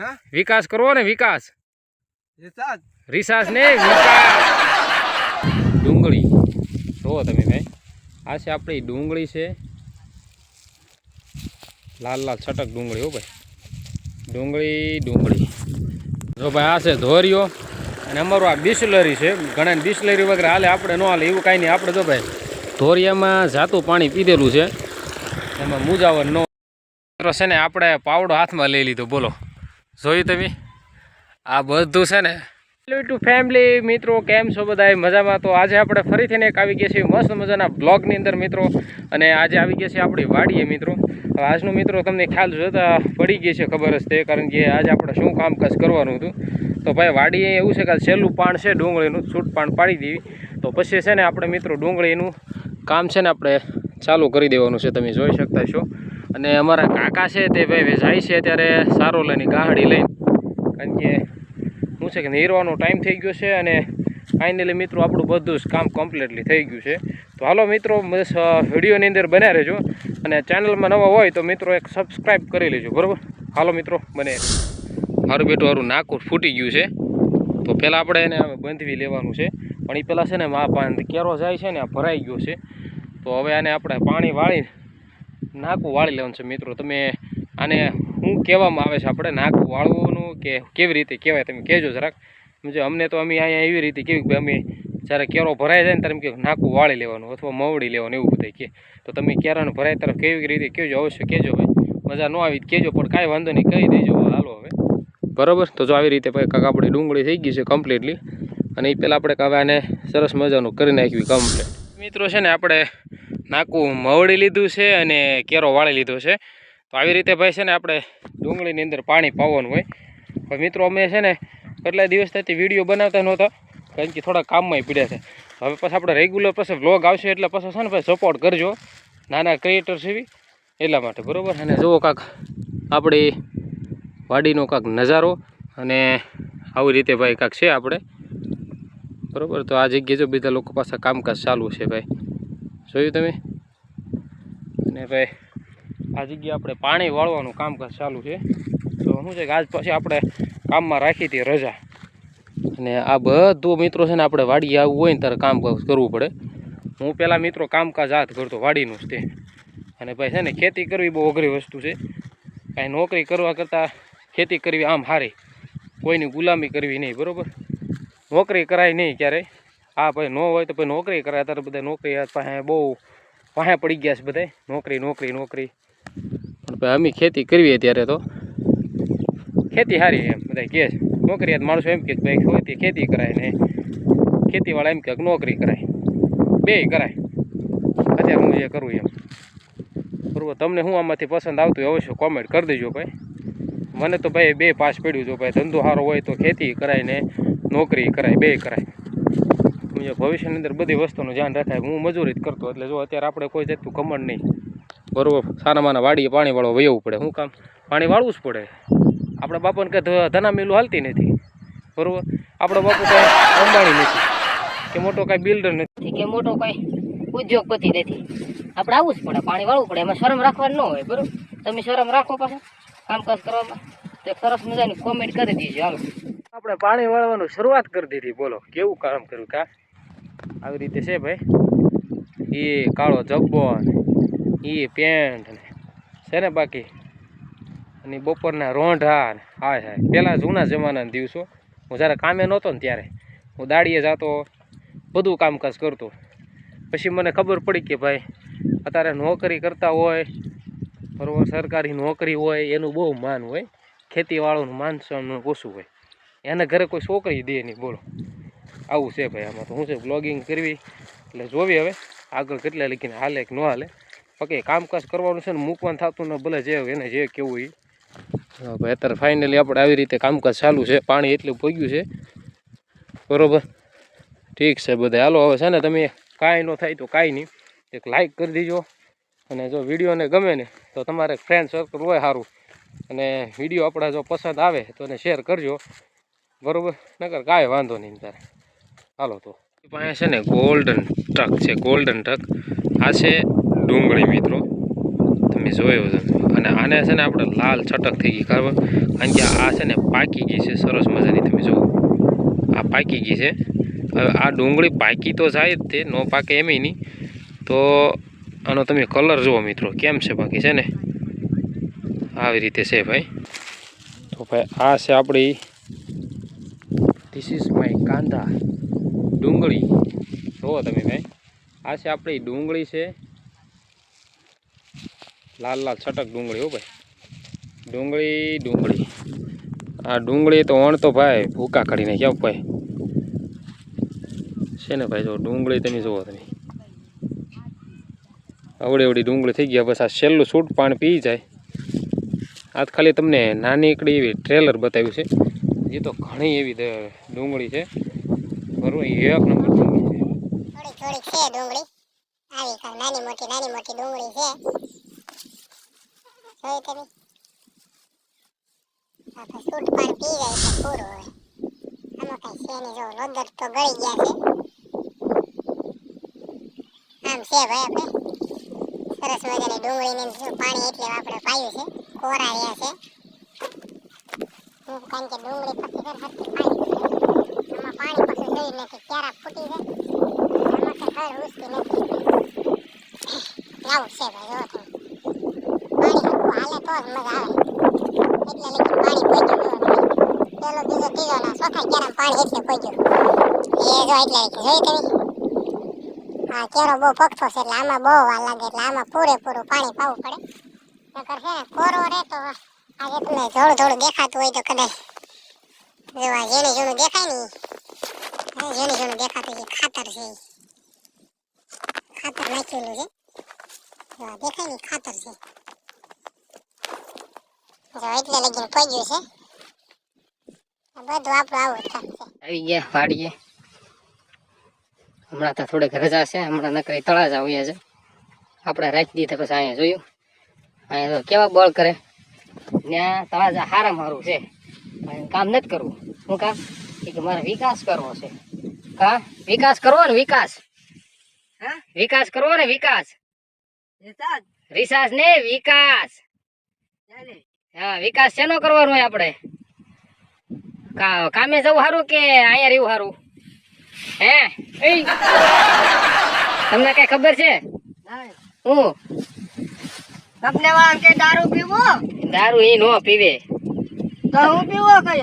હા? વિકાસ કરવો ને વિકાસ. રિસાસ ને ડુંગળી. જુઓ તમે ભાઈ આ છે આપણી ડુંગળી છે. લાલ લાલ છટક ડુંગળી હો ભાઈ. ડુંગળી ડુંગળી. જો ભાઈ આ છે ધોરિયો અને અમારું આ બિસ્લરી છે ઘણા બિસ્લરી વગેરે હાલે આપણે ન હાલે એવું કાંઈ નહીં. આપણે જો ભાઈ ધોરિયામાં જાતું પાણી પીધેલું છે. એમાં મુજાવર ન છે ને આપણે પાવડો હાથમાં લઈ લીધો બોલો. જોયું તમે? આ બધું છે ને. ટુ ફેમિલી મિત્રો, કેમ છો બધા મજામાં? તો આજે આપણે ફરીથી એક આવી ગયા છીએ મસ્ત મજાના બ્લોગની અંદર, મિત્રો. અને આજે આવી ગયા છે આપણી વાડીએ, મિત્રો. આજનું મિત્રો તમને ખ્યાલ જોતા પડી ગઈ છે ખબર જ તે કારણ કે આજે આપણે શું કામકાજ કરવાનું હતું. તો ભાઈ, વાડીએ એવું છે કે છેલ્લું પાણ છે ડુંગળીનું છૂટ પાણ પાડી દેવી. તો પછી છે ને આપણે, મિત્રો, ડુંગળીનું કામ છે ને આપણે ચાલુ કરી દેવાનું છે, તમે જોઈ શકતા છો. અને અમારા કાકા છે તે ભાઈ જાય છે ત્યારે સારો લઈને ગાહડી લઈને. કારણ કે શું છે કે નીરવાનો ટાઈમ થઈ ગયો છે અને ફાઇનલી મિત્રો આપણું બધું જ કામ કમ્પ્લીટલી થઈ ગયું છે. તો હાલો મિત્રો બસ વિડીયોની અંદર બન્યા રહેજો. અને ચેનલમાં નવા હોય તો મિત્રો એક સબસ્ક્રાઈબ કરી લેજો, બરાબર? હાલો મિત્રો બને મારું બેટું મારું નાકું ફૂટી ગયું છે. તો પહેલાં આપણે એને બંધવી લેવાનું છે. પણ એ પહેલાં છે ને આ કેરો જાય છે ને, આ ભરાઈ ગયો છે. તો હવે આને આપણે પાણી વાળી નાકું વાળી લેવાનું છે મિત્રો. તમે આને શું કહેવામાં આવે છે આપણે નાકું વાળવાનું કે કેવી રીતે કહેવાય તમે કહેજો જરાક. સમજો, અમને તો અમે અહીંયા એવી રીતે કેવી કે અમે જ્યારે કેરો ભરાઈ જાય ને ત્યારે એમ કે નાકું વાળી લેવાનું અથવા મવડી લેવાનું એવું બધું કે તો તમે કેરાનું ભરાય તરફ કેવી રીતે કહેજો? અવશ્ય કહેજો ભાઈ. મજા ન આવી કહેજો, પણ કાંઈ વાંધો નહીં, કહી દેજો. હાલો હવે. બરાબર? તો જો આવી રીતે ભાઈ કાંક આપણી ડુંગળી થઈ ગઈ છે કમ્પ્લીટલી અને એ પહેલાં આપણે હવે આને સરસ મજાનું કરી નાખ્યું કમ્પ્લીટ મિત્રો છે ને આપણે નાકું મવડી લીધું છે અને કેરો વાળી લીધો છે. તો આવી રીતે ભાઈ છે ને આપણે ડુંગળીની અંદર પાણી પાવાનું હોય. પણ મિત્રો અમે છે ને કેટલા દિવસ થતી વીડિયો બનાવતા નહોતા, કારણ કે થોડા કામમાં પીડ્યા છે. હવે પછી આપણે રેગ્યુલર પછી વ્લોગ આવશે એટલે પછી છે ને ભાઈ સપોર્ટ કરજો. નાના ક્રિએટર છે એટલા માટે, બરાબર? અને જુઓ કાંક આપણી વાડીનો કાંક નજારો અને આવી રીતે ભાઈ કાંક છે આપણે. બરાબર? તો આ જગ્યાએ જો બીજા લોકો પાસે કામકાજ ચાલુ છે ભાઈ. જોયું તમે? અને ભાઈ, આ જગ્યાએ આપણે પાણી વાળવાનું કામકાજ ચાલુ છે. તો શું છે કે આજ પછી આપણે કામમાં રાખી હતી રજા. અને આ બધું મિત્રો છે ને આપણે વાડી આવવું હોય ને ત્યારે કામ કરવું પડે. હું પહેલાં મિત્રો કામકાજ હાથ કરતો વાડીનું જ તે. અને ભાઈ છે ને, ખેતી કરવી બહુ અઘરી વસ્તુ છે. કાંઈ નોકરી કરવા કરતાં ખેતી કરવી આમ સારી કોઈની ગુલામી કરવી નહીં, બરાબર? નોકરી કરાય નહીં ક્યારેય. હા ભાઈ ન હોય તો ભાઈ નોકરી કરાય અત્યારે બધા નોકરી પાસે બહુ પાસે પડી ગયા છે બધા. નોકરી નોકરી નોકરી. પણ ભાઈ અમે ખેતી કરવી ત્યારે તો. ખેતી સારી એમ બધા કહે છે. નોકરીયાત માણસો એમ કે ભાઈ હોય તે ખેતી કરાય ને. ખેતીવાળા એમ કે નોકરી કરાય. બેય કરાય. અત્યારે હું એ કરું એમ. બરાબર તમને હું આમાંથી પસંદ આવતું હોય અવશ્ય કોમેન્ટ કરી દેજો ભાઈ. મને તો ભાઈ બે પાસ પડ્યું જો ભાઈ. ધંધો સારો હોય તો ખેતી કરાય ને નોકરી કરાય બે કરાય. સમજો ભવિષ્યની અંદર બધી વસ્તુનું ધ્યાન રાખાય. હું મજૂરી જ કરતો એટલે જો અત્યારે આપણે કોઈ જાતનું કમણ નહીં. બરોબર. સારામાંના માના વાડીએ પાણી વાળવા વયવું પડે. શું કામ? પાણી વાળવું જ પડે. આપણા બાપાને કે ધના મિલું હાલતી નથી. બરોબર? આપણો બાપુ કાંઈ અંબાણી નથી. કે મોટો કાંઈ બિલ્ડર નથી. કે મોટો કાંઈ ઉદ્યોગપતિ નથી. આપણે આવવું જ પડે. પાણી વાળવું પડે. એમાં શરમ રાખવાની ન હોય. બરોબર? તમે શરમ રાખો પાછા. કામકાજ કરવામાં. તો એક સરસ મજાની કોમેન્ટ કરી દીજો હાલો. આપણે પાણી વાળવાનું શરૂઆત કરી દીધી. બોલો કેવું કામ કર્યું કા? આવી રીતે છે ભાઈ. એ કાળો જબ્બો ને એ પેન્ટ ને છે ને બાકી? અને બપોરના રોંઢા ને હાય હાય. પહેલાં જૂના જમાનાના દિવસો. હું જ્યારે કામે નહોતો ને ત્યારે. હું દાડીએ જતો, બધું કામકાજ કરતો. પછી મને ખબર પડી કે ભાઈ, અત્યારે નોકરી કરતા હોય, બરોબર, સરકારી નોકરી હોય, એનું બહુ માન હોય. ખેતીવાળાનું માન ઓછું હોય. એને ઘરે કોઈ છોકરી દે નહીં, બોલો. આવું છે ભાઈ આમાં તો શું છે બ્લોગિંગ કરવી. એટલે જોવી હવે, આગળ કેટલા લખીને હાલે કે ન હાલે. બાકી કામકાજ કરવાનું છે ને મૂકવાનું થતું ને ભલે જે એને જે કેવું એ હા, ભાઈ અત્યારે ફાઇનલી આપણે આવી રીતે કામકાજ ચાલુ છે, પાણી એટલું પગ્યું છે. બરોબર? ઠીક છે બધા. હાલો, હવે છે ને તમે કાંઈ ન થાય તો કાંઈ નહીં. એક લાઈક કરી દેજો. અને જો વિડીયોને ગમે ને, તો તમારે ફ્રેન્ડ સર્કલ હોય સારું. અને વીડિયો આપણા જો પસંદ આવે, તો એને શેર કરજો. બરોબર? નકર કાંઈ વાંધો નહીં તારે. હાલો તો. પાસે છે ને ગોલ્ડન ટક છે ગોલ્ડન ટક આ છે ડુંગળી મિત્રો. તમે જોયો છો અને આને છે ને આપણે લાલ છટક થઈ ગઈ, ખબર? કારણ કે આ છે ને પાકી ગઈ છે, સરસ મજાની, તમે જુઓ. આ પાકી ગઈ છે. હવે આ ડુંગળી પાકી તો જાય જ તે, ન પાકે એમ નહીં. તો આનો તમે કલર જુઓ મિત્રો, કેમ છે બાકી છે ને? આવી રીતે છે ભાઈ. તો ભાઈ આ છે આપણી ધીસ ઇઝ માય કાંદા ડુંગળી. જુઓ તમે ભાઈ. આ છે આપણી ડુંગળી છે. લાલ લાલ છટક ડુંગળી હો ભાઈ. ડુંગળી ડુંગળી. આ ડુંગળી તો વણ તો ભાઈ ભૂકા કરીને કેવું ભાઈ. છે ને ભાઈ, જો ડુંગળી તમે જુઓ તમે. અવડી અવડી ડુંગળી થઈ ગયા, બસ આ છેલ્લું છૂટ પાણી પી જાય. આજ ખાલી તમને નાની એકડી એવી ટ્રેલર બતાવ્યું છે. એ તો ઘણી એવી ડુંગળી છે. બરોબર એક નંબર ડુંગળી છે. થોડીક થોડીક છે ડુંગળી. આવી કાંઈ નાની મોટી નાની મોટી છે. જોઈ પણ એટલે પૂરું હવે આમાં કાંઈ છે નહીં, જો લોદર તો છે. આમ છે ભાઈ આપણે. સરસ મજાની ડુંગળીને પાણી એટલે આપણે પાયું છે. કોરા રહ્યા છે. કારણ કે ડુંગળી પછી છે હરખી પાણી આમાં પાણી પછી જોઈ નથી ક્યારા ફૂટી છે આમાં તો ઘર ઉસકી નથી. લાવું છે ભાઈ જો તમે પાણી હરખું હાલે તો જ મજા આવે. એટલે લેકિન પાણી પહોંચ્યું પેલો બીજો ત્રીજો ના ચોથા ક્યારા પાણી એટલે પહોંચ્યું. એ જો એટલે જોઈ તમે? આ કેરો બહુ પગતો છે એટલે આમાં બહુ વાર લાગે, એટલે આમાં પૂરેપૂરું પાણી પાવું પડે. નકર છે કોરો રહે તો આજે તમને થોડું થોડું દેખાતું હોય તો કદાચ જો જેને ઝીણું દેખાય ને જેને ઝીણું દેખાતું છે, ખાતર છે ખાતર નાખેલું છે. જોવા દેખાય ને ખાતર છે. જો એટલે લગીને પહોંચ્યું છે. બધું આપણું આવું જ આવી ગયા, વાડીએ. હમણાં તો થોડીક રજા છે હમણાં નકરી તળાજા હોઈએ છે. આપણે રાખી દીધા પછી અહીંયા જોયું. અહીંયા તો કેવા બળ કરે? ત્યાં તળાજા હારા મારું છે. કામ નથી કરવું. શું એ કે મારે વિકાસ કરવો છે. કા? વિકાસ કરવો ને વિકાસ. હા? વિકાસ કરવો ને વિકાસ. રિસાસ ને વિકાસ. હા વિકાસ શેનો કરવાનો હોય આપણે? કા કામે જવું સારું કે અહીંયા રહેવું સારું હે? તમને કઈ ખબર છે? હું? તમને કે દારૂ પીવો? દારૂ એ નો પીવે. હું પીવો કઈ?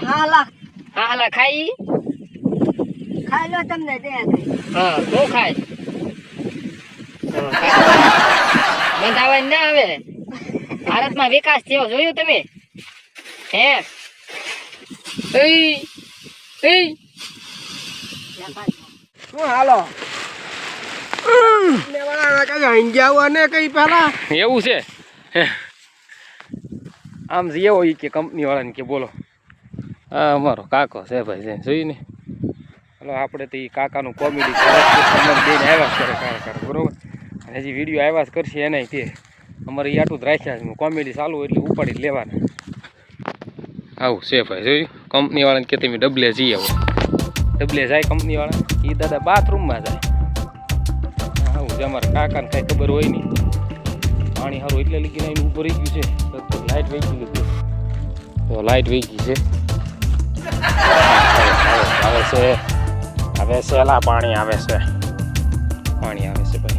હાલા ખાઈ? ખાઈ લો તમને દે હા હું ખાય. હા, ખાય. બંધ આવે ને ના આવે. ભારતમાં વિકાસ થયો જોયું તમે? હે? એય! એય! શું હાલો? એવું છે. આમ જઈએ હોય કે કંપનીવાળાને કે બોલો. આ અમારો કાકો છે ભાઈ છે જોઈ ને. હલો આપણે તો એ કાકાનું કોમેડી બેન આવ્યા જ કરે કાકા બરાબર? અને હજી વીડિયો આવ્યા જ કરશે એને તે અમારે આટલું જ રાખ્યા છે કોમેડી ચાલુ એટલે ઉપાડી લેવાના. આવું છે ભાઈ જોયું? કંપનીવાળાને કે તમે ડબલે જઈએ આવો. ડબલે જાય કંપનીવાળા એ દાદા બાથરૂમમાં જાય. આવું છે અમારા કાકાને કાંઈ ખબર હોય નહીં. પાણી સારું એટલે લીધી એનું ઉભરી રહી ગયું છે. તો લાઇટ વહી ગયું તો લાઈટ વહી ગઈ છે. આવે છે છે એલા પાણી આવે છે. પાણી આવે છે ભાઈ.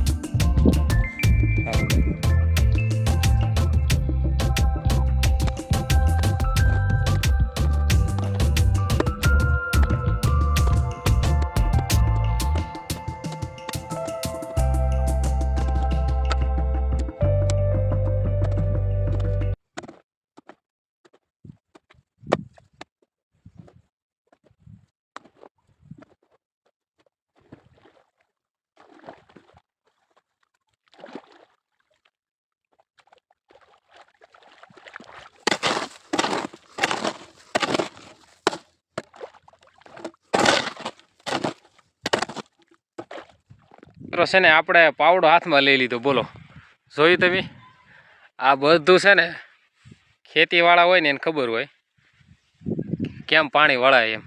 મિત્રો છે ને આપણે પાવડો હાથમાં લઈ લીધો બોલો. જોયું તમે? આ બધું છે ને ખેતીવાળા હોય ને એને ખબર હોય કેમ પાણી વળાય એમ.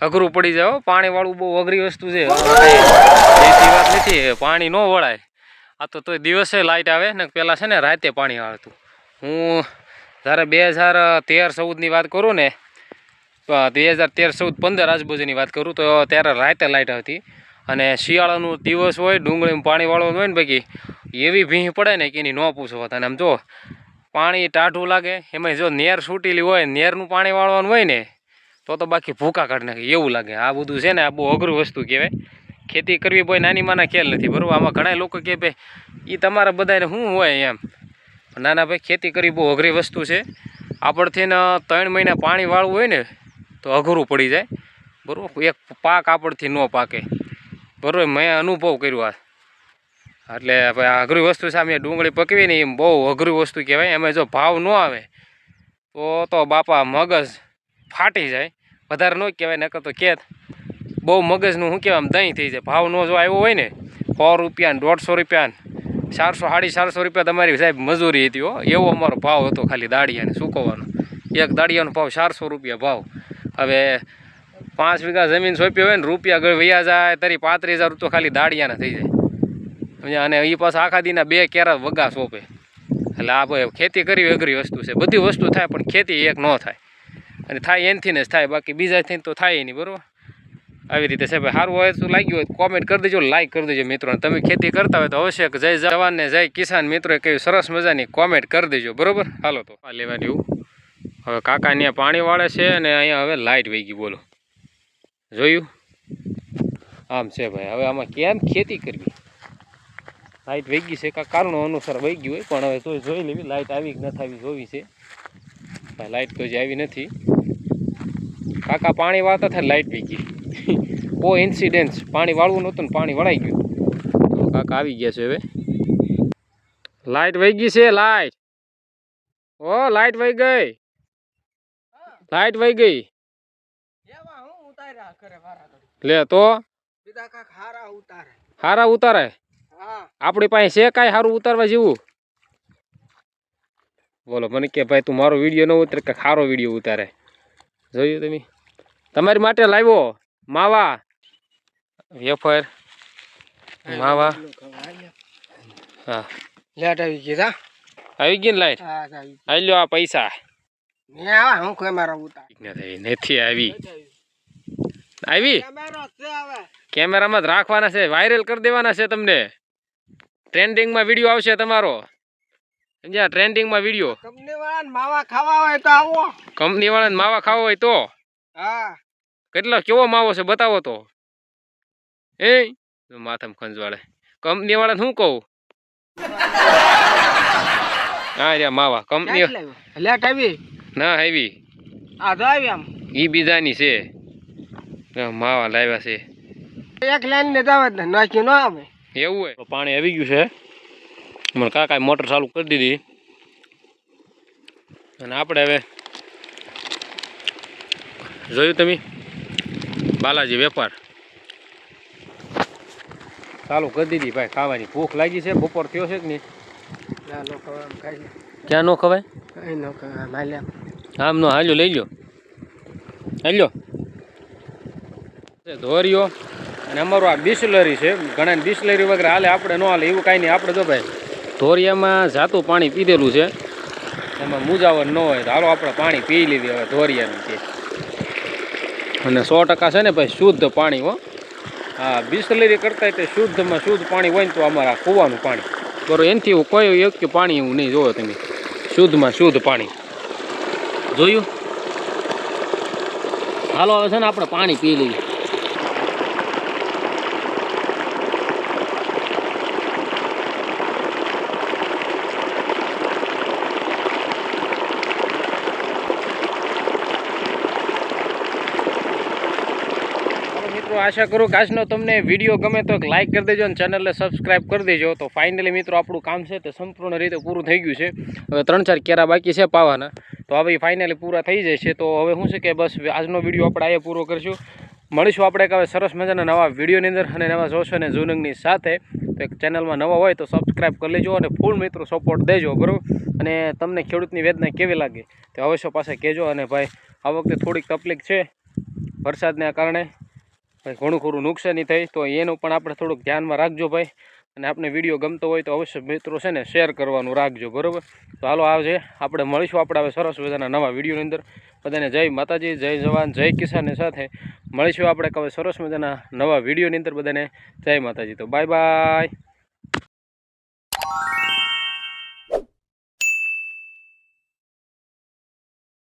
અઘરું પડી જાય હો પાણી બહુ અઘરી વસ્તુ છે. વાત નથી પાણી ન વળાય. આ તો તોય દિવસે લાઇટ આવે ને પહેલાં છે ને રાતે પાણી આવતું હું જ્યારે બે હજાર તેર ચૌદની વાત કરું ને બે હજાર તેર ચૌદ પંદર આજુબાજુની વાત કરું તો ત્યારે રાતે લાઇટ હતી અને શિયાળાનું દિવસ હોય, ડુંગળીમાં પાણી વાળવાનું હોય ને બાકી, એવી ભીંહ પડે ને કે એની ન પૂછો અને આમ જો, પાણી ટાઢું લાગે એમાં જો નેર છૂટેલી હોય, નેરનું પાણી વાળવાનું હોય ને, તો તો બાકી ભૂકા કાઢ નાખે, એવું લાગે. આ બધું છે ને, આ બહુ અઘરું વસ્તુ કહેવાય. ખેતી કરવી કોઈ નાની માના ખેલ નથી, બરાબર? આમાં ઘણા લોકો કહે ભાઈ એ તમારા બધાને શું હોય એમ? ના ના ભાઈ, ખેતી કરવી બહુ અઘરી વસ્તુ છે. આપણથી ને ત્રણ મહિના પાણી વાળવું હોય ને, તો અઘરું પડી જાય. બરાબર? એક પાક આપણથી ન પાકે. બરાબર, મેં અનુભવ કર્યો આ. એટલે ભાઈ અઘરી વસ્તુ સામે ડુંગળી પકવી ને એમ બહુ અઘરી વસ્તુ કહેવાય. એમાં જો ભાવ ન આવે, તો તો બાપા મગજ ફાટી જાય. વધારે ન કહેવાય, નકર તો કે બહુ મગજનું શું કહેવાય, આમ દહીં થઈ જાય. ભાવ ન જો આવ્યો હોય ને, સો રૂપિયા દોઢસો રૂપિયા ચારસો, સાડી ચારસો રૂપિયા તમારી સાહેબ મજૂરી હતી હો. એવો અમારો ભાવ હતો ખાલી દાળિયાને સૂકવવાનો. એક દાળિયાનો ભાવ ચારસો રૂપિયા ભાવ. હવે પાંચ વીઘા જમીન સોંપી હોય ને રૂપિયા વૈયા જાય, તરી પાંત્રીસ હજાર તો ખાલી દાડિયાના થઈ જાય. અને એ પાછા આખા દીના બે કેરા વગા સોંપે. એટલે આ ભાઈ ખેતી કરવી અઘરી વસ્તુ છે. બધી વસ્તુ થાય, પણ ખેતી એક ન થાય. અને થાય એનથી ને જ થાય, બાકી બીજાથી તો થાય નહીં, બરાબર? આવી રીતે છે ભાઈ. સારું હોય તો લાગ્યું હોય કોમેન્ટ કરી દેજો લાઈક કરી દેજો મિત્રો. તમે ખેતી કરતા હોય તો અવશ્ય જય જવાન ને જય કિસાન મિત્રોએ કહ્યું સરસ મજાની કોમેન્ટ કરી દેજો, બરોબર? હાલો તો. આ લેવા જેવું હવે કાકા ત્યાં પાણી વાળે છે અને અહીંયા હવે લાઇટ વહી ગઈ, બોલો. જોયું? આમ છે ભાઈ. હવે આમાં કેમ ખેતી કરવી? લાઇટ વહી ગઈ છે. કાં કારણો અનુસાર વહી ગયું હોય, પણ હવે તો જોઈ લેવી. લાઇટ આવી કે નથી આવી જોવી છે. ભાઈ લાઇટ તો જે આવી નથી. કાકા, પાણી વાળતા થાય લાઇટ વહી ગઈ. કોઈ ઇન્સિડન્સ પાણી વાળવું નહોતું ને પાણી વળાઈ ગયું. તો કાકા આવી ગયા છે હવે. લાઇટ વહી ગઈ છે લાઇટ ઓ લાઇટ વહી ગઈ. લાઇટ વહી ગઈ એવા હું ઉતાર્યા કરે વારા ઘડી. લે તો? હારા ઉતારે. આપણી પાસે છે કાંઈ સારું ઉતારવા જેવું? બોલો મને કે ભાઈ તું મારો વીડિયો ન ઉતરે કે સારો વીડિયો ઉતારે. જોયું તમે? તમારી માટે લાવ્યો? માવા? વેફર? માવા? હા લેટ આવી ગઈ તા આવી ગઈ ને લાઈટ? આવી લ્યો આ પૈસા. હું કોઈ મારા ઉતાર. નથી નથી આવી. આવી? કેમેરામાં જ રાખવાના છે વાયરલ કરી દેવાના છે તમને. ટ્રેન્ડિંગમાં વીડિયો આવશે તમારો. સમજ્યા? ટ્રેન્ડિંગમાં વીડિયો કંપની વાળા માવા ખાવા હોય તો આવો. કંપની માવા ખાવો હોય તો? હા. કેટલો કેવો માવો છે બતાવો તો. એ માથામાં ખંજવાડે કંપની વાળાને શું કહું? હા રે માવા. કંપની લેટ આવી. ના આવી. આ તો આવી આમ. ઈ બીજાની છે. માવા લાવ્યા છે. એક લાઈન ને જાવ ને નાખ્યું ન આવે. એવું હોય? પાણી આવી ગયું છે. મને કાકાએ મોટર ચાલુ કરી દીધી. અને આપણે હવે જોયું તમે? બાલાજી વેપાર. ચાલુ કરી દીધી ભાઈ ખાવાની ભૂખ લાગી છે બપોર થયો છે કે નહીં? ક્યાં ન ખવાય? કઈ ન ખવાય આમ આમ નો હાલ્યો લઈ લો હાલ્યો. ધોરિયો અને અમારું આ બિસલરી છે ઘણા બિસ્લરી વગેરે હાલે, આપણે ન હાલે, એવું કાંઈ નહીં, આપણે તો ભાઈ ધોરિયામાં જાતું પાણી પીધેલું છે. એમાં મુજાવર ન હોય તો હાલો આપણે પાણી પી લીધી હવે ધોરિયાનું છે અને સો ટકા છે ને ભાઈ શુદ્ધ પાણી હો. હા બિસલરી કરતાં તે શુદ્ધમાં શુદ્ધ પાણી હોય ને તો અમારા કૂવાનું પાણી. બરોબર, એનાથી એવું કોઈ યોગ્ય પાણી એવું નહીં જોયો તમે. શુદ્ધમાં શુદ્ધ પાણી. જોયું? હાલો, હવે છે ને આપણે પાણી પી લઈએ ચાલો મિત્રો, આશા કરું કે આજનો તમને વીડિયો ગમે તો લાઇક કરી દેજો અને ચેનલને સબસ્ક્રાઈબ કરી દેજો. તો ફાઇનલી મિત્રો, આપણું કામ છે તે સંપૂર્ણ રીતે પૂરું થઈ ગયું છે. હવે ત્રણ ચાર કેરા બાકી છે પાવાના. તો હવે ફાઇનલી પૂરા થઈ જશે. તો હવે શું છે કે બસ આજનો વીડિયો આપણે અહીંયા પૂરો કરીશું. મળીશું આપણે એક હવે સરસ મજાના નવા વિડીયોની અંદર અને નવા જોશો અને જૂનંગની સાથે. તો એક ચેનલમાં નવા હોય તો સબસ્ક્રાઈબ કરી લેજો અને ફૂલ મિત્રો સપોર્ટ દેજો, બરાબર? અને તમને ખેડૂતની વેદના કેવી લાગે? તે અવશ્ય પાસે કહેજો. અને ભાઈ, આ વખતે થોડીક તકલીફ છે વરસાદના કારણે. ઘણું ખરું નુકસાની થઈ, તો એનું પણ આપણે થોડુંક ધ્યાનમાં રાખજો ભાઈ. અને આપણે વીડિયો ગમતો હોય તો અવશ્ય મિત્રો છે ને શેર કરવાનું રાખજો, બરાબર? તો હાલો આવજે, આપણે મળીશું આપણે હવે સરસ મજાના નવા વિડીયોની અંદર. બધાને જય માતાજી, જય જવાન, જય કિસાનની સાથે મળીશું આપણે હવે સરસ મજાના નવા વિડીયોની અંદર બધાને. જય માતાજી, તો બાય બાય.